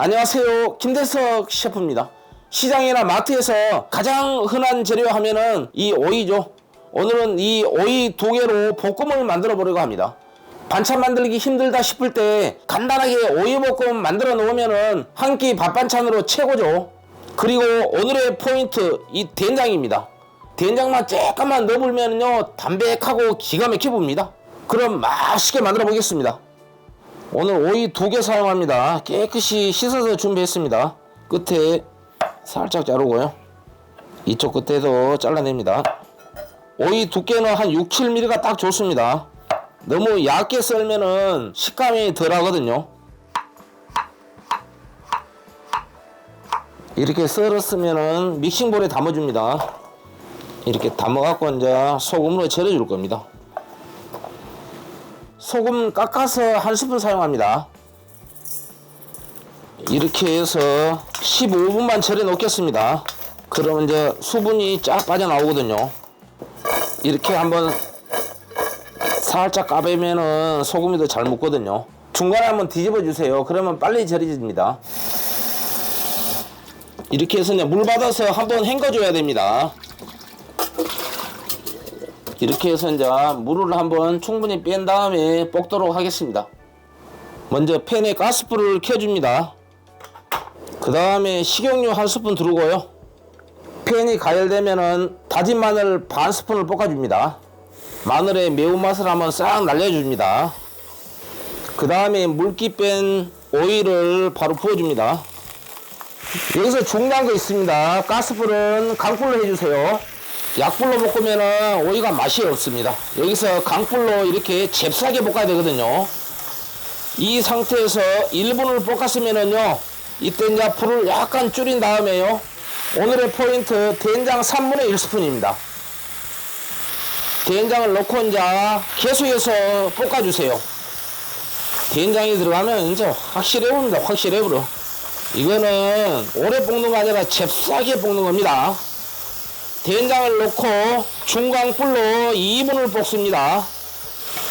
안녕하세요. 김대석 셰프입니다. 시장이나 마트에서 가장 흔한 재료 하면은 이 오이죠. 오늘은 이 오이 두 개로 볶음을 만들어 보려고 합니다. 반찬 만들기 힘들다 싶을 때 간단하게 오이 볶음 만들어 놓으면은 한 끼 밥 반찬으로 최고죠. 그리고 오늘의 포인트 이 된장입니다. 된장만 조금만 넣어보면요 담백하고 기가 막혀 봅니다. 그럼 맛있게 만들어 보겠습니다. 오늘 오이 두 개 사용합니다. 깨끗이 씻어서 준비했습니다. 끝에 살짝 자르고요. 이쪽 끝에도 잘라냅니다. 오이 두께는 한 6, 7mm가 딱 좋습니다. 너무 얇게 썰면은 식감이 덜 하거든요. 이렇게 썰었으면은 믹싱볼에 담아줍니다. 이렇게 담아갖고 이제 소금으로 절여줄 겁니다. 소금 깎아서 한 스푼 사용합니다. 이렇게 해서 15분만 절여 놓겠습니다. 그러면 이제 수분이 쫙 빠져나오거든요. 이렇게 한번 살짝 까배면은 소금이 더 잘 묻거든요. 중간에 한번 뒤집어 주세요. 그러면 빨리 절여집니다. 이렇게 해서 이제 물 받아서 한번 헹궈줘야 됩니다. 이렇게 해서 이제 물을 한번 충분히 뺀 다음에 볶도록 하겠습니다. 먼저 팬에 가스불을 켜줍니다. 그 다음에 식용유 한 스푼 두르고요. 팬이 가열되면은 다진 마늘 반 스푼을 볶아줍니다. 마늘의 매운맛을 한번 싹 날려줍니다. 그 다음에 물기 뺀 오일을 바로 부어줍니다. 여기서 중요한 거 있습니다. 가스불은 강불로 해주세요. 약불로 볶으면 오이가 맛이 없습니다. 여기서 강불로 이렇게 잽싸게 볶아야 되거든요. 이 상태에서 1분을 볶았으면은요, 이때 이제 불을 약간 줄인 다음에요, 오늘의 포인트 된장 3분의 1스푼입니다. 된장을 넣고 이제 계속해서 볶아주세요. 된장이 들어가면 이제 확실해 보입니다. 확실해 버려. 이거는 오래 볶는 거 아니라 잽싸게 볶는 겁니다. 된장을 넣고 중강 불로 2분을 볶습니다.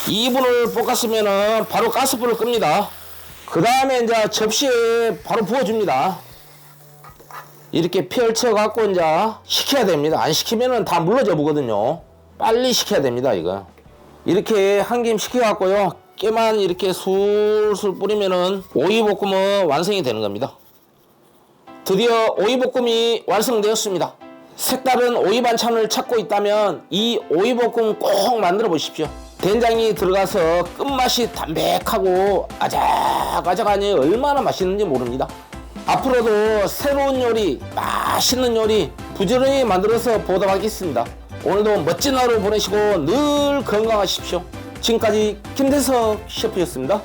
2분을 볶았으면은 바로 가스불을 끕니다. 그 다음에 이제 접시에 바로 부어줍니다. 이렇게 펼쳐 갖고 이제 식혀야 됩니다. 안 식히면은 다 물러져 보거든요. 빨리 식혀야 됩니다, 이거. 이렇게 한 김 식혀 갖고요. 깨만 이렇게 술술 뿌리면은 오이볶음은 완성이 되는 겁니다. 드디어 오이볶음이 완성되었습니다. 색다른 오이 반찬을 찾고 있다면 이 오이볶음 꼭 만들어 보십시오. 된장이 들어가서 끝맛이 담백하고 아작아작하니 얼마나 맛있는지 모릅니다. 앞으로도 새로운 요리, 맛있는 요리 부지런히 만들어서 보답하겠습니다. 오늘도 멋진 하루 보내시고 늘 건강하십시오. 지금까지 김대석 셰프였습니다.